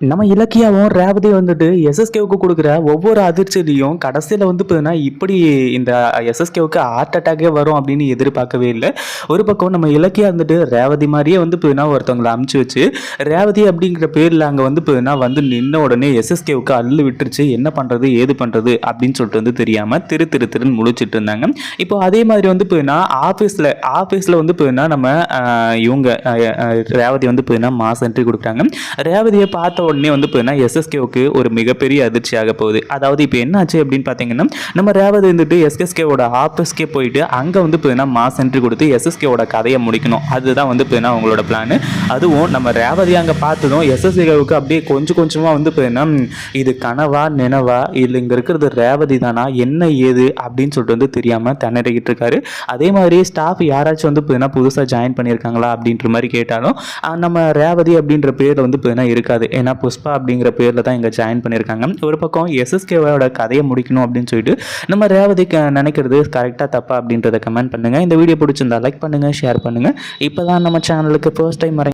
நம்ம இலக்கியாவும் ரேவதி வந்துட்டு எஸ்எஸ்கேவுக்கு கொடுக்குற ஒவ்வொரு அதிர்ச்சியிலையும் கடைசியில் வந்து பார்த்தீங்கன்னா இப்படி இந்த எஸ்எஸ்கேவுக்கு ஹார்ட் அட்டாக்கே வரும் அப்படின்னு எதிர்பார்க்கவே இல்லை. ஒரு பக்கம் நம்ம இலக்கியா வந்துட்டு ரேவதி மாதிரியே வந்து பார்த்தீங்கன்னா ஒருத்தவங்களை அமுச்சு வச்சு ரேவதி அப்படிங்கிற பேரில் அங்கே வந்து பார்த்தீங்கன்னா வந்து நின்ன உடனே எஸ்எஸ்கேவுக்கு அள்ளு விட்டுருச்சு. என்ன பண்ணுறது ஏது பண்ணுறது அப்படின்னு சொல்லிட்டு வந்து தெரியாமல் திரு திரு திருன்னு முழிச்சிட்டு இருந்தாங்க. இப்போ அதே மாதிரி வந்து பார்த்தீங்கன்னா ஆஃபீஸில் ஆஃபீஸில் வந்து பார்த்தீங்கன்னா நம்ம இவங்க ரேவதி வந்து பார்த்தீங்கன்னா மாஸ் என்ட்ரி கொடுக்குறாங்க. ரேவதியை பார்த்த உடனே வந்து பார்த்தீங்கன்னா எஸ்எஸ்கேவுக்கு ஒரு மிகப்பெரிய அதிர்ச்சியாக போகுது. அதாவது இப்போ என்ன ஆச்சு அப்படின்னு பார்த்தீங்கன்னா நம்ம ரேவதி வந்துட்டு எஸ்எஸ்கேவோட ஆஃபீஸ்க்கே போயிட்டு அங்கே வந்து பார்த்தீங்கன்னா மாஸ் என்ட்ரி கொடுத்து எஸ்எஸ்கேவோட கதையை முடிக்கணும். அதுதான் வந்து பார்த்தீங்கன்னா அவங்களோட பிளான் அதுவும் நம்ம ரேவதி அங்கே பார்த்ததும் எஸ்எஸ்கேவுக்கு அப்படியே கொஞ்சம் கொஞ்சமாக வந்து பார்த்தீங்கன்னா இது கனவா நினவா இல்லை இங்கே இருக்கிறது ரேவதி தானா என்ன ஏது அப்படின்னு சொல்லிட்டு வந்து தெரியாமல் திணறிக்கிட்டு இருக்காரு. அதே மாதிரி ஸ்டாஃப் யாராச்சும் வந்து பார்த்தீங்கன்னா புதுசாக ஜாயின் பண்ணியிருக்காங்களா அப்படின்ற மாதிரி கேட்டாலும் நம்ம ரேவதி அப்படின்ற பேரில் வந்து பார்த்தீங்கன்னா இருக்காது. ஏன்னா புஷ்பா அப்படிங்கிற பேரில் தான் இங்கே ஜாயின் பண்ணியிருக்காங்க. ஒரு பக்கம் எஸ்எஸ்கேவோட கதையை முடிக்கணும் அப்படின்னு சொல்லிட்டு நம்ம ரேவதி நினைக்கிறது கரெக்டாக தப்பா அப்படின்றத கமெண்ட் பண்ணுங்கள் இந்த வீடியோ பிடிச்சிருந்தா லைக் பண்ணுங்கள் ஷேர் பண்ணுங்கள் இப்போ தான் நம்ம சேனலுக்கு ஃபர்ஸ்ட் டைம் வர